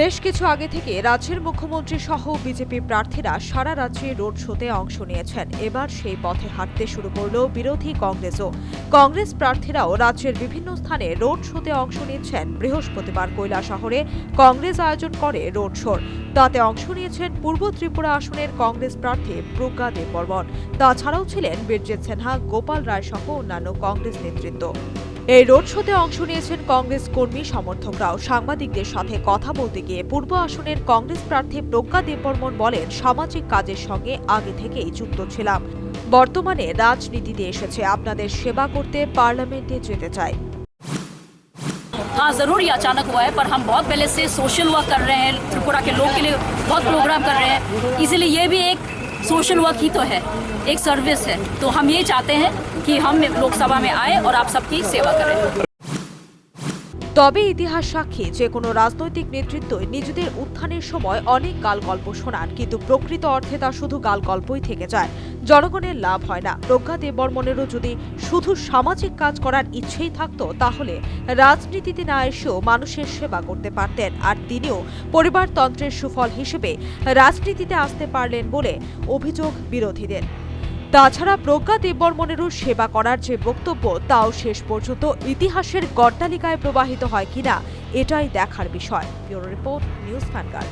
বেশ কিছু আগে থেকে রাজ্যের মুখ্যমন্ত্রী সহ বিজেপি প্রার্থীরা সারা রাজ্যে রোড শোতে অংশ নিয়েছেন। এবার সেই পথে হাঁটতে শুরু করল বিরোধী কংগ্রেসও। কংগ্রেস প্রার্থীরাও রাজ্যের বিভিন্ন স্থানে রোড শোতে অংশ নিচ্ছেন। বৃহস্পতিবার কৈলা শহরে কংগ্রেস আয়োজন করে রোড শোর। তাতে অংশ নিয়েছেন পূর্ব ত্রিপুরা আসনের কংগ্রেস প্রার্থী প্রজ্ঞা দেববর্মন। তাছাড়াও ছিলেন বীরজিৎ সিনহা, গোপাল রায় সহ অন্যান্য কংগ্রেস নেতৃত্ব। এই রোড শোতে অংশ নিয়েছেন কংগ্রেস কর্মী সমর্থকরাও সাংবাদিকদের সাথে কথা বলতে গিয়ে পূর্ব আসনের কংগ্রেস প্রার্থী প্রজ্ঞা দেববর্মন বলেন সামাজিক কাজের সঙ্গে আগে থেকেই যুক্ত ছিলাম বর্তমানে রাজনীতিতে এসেছে আপনাদের সেবা করতে পার্লামেন্টে যেতে চাই हाँ ज़रूर ये अचानक हुआ है पर हम बहुत पहले से सोशल वर्क कर रहे हैं त्रिपुरा के लोग के लिए बहुत प्रोग्राम कर रहे हैं इसीलिए ये भी एक सोशल वर्क ही तो है एक सर्विस है तो हम ये चाहते हैं कि हम लोकसभा में आए और आप सबकी सेवा करें তবে ইতিহাস সাক্ষী যে কোনো রাজনৈতিক নেতৃত্বই নিজেদের উত্থানের সময় অনেক গালগল্প শোনান কিন্তু প্রকৃত অর্থে তা শুধু গালগল্পই থেকে যায় জনগণের লাভ হয় না প্রজ্ঞা দেববর্মনেরও যদি শুধু সামাজিক কাজ করার ইচ্ছেই থাকতো তাহলে রাজনীতিতে না এসেও মানুষের সেবা করতে পারতেন আর তিনিও পরিবারতন্ত্রের সুফল হিসেবে রাজনীতিতে আসতে পারলেন বলে অভিযোগ বিরোধীদের তাছাড়া প্রজ্ঞা দেববর্মনেরও সেবা করার যে বক্তব্য, তাও শেষ পর্যন্ত ইতিহাসের গড্ডালিকায় প্রবাহিত হয় কিনা, এটাই দেখার বিষয়। Bureau report, news vanguard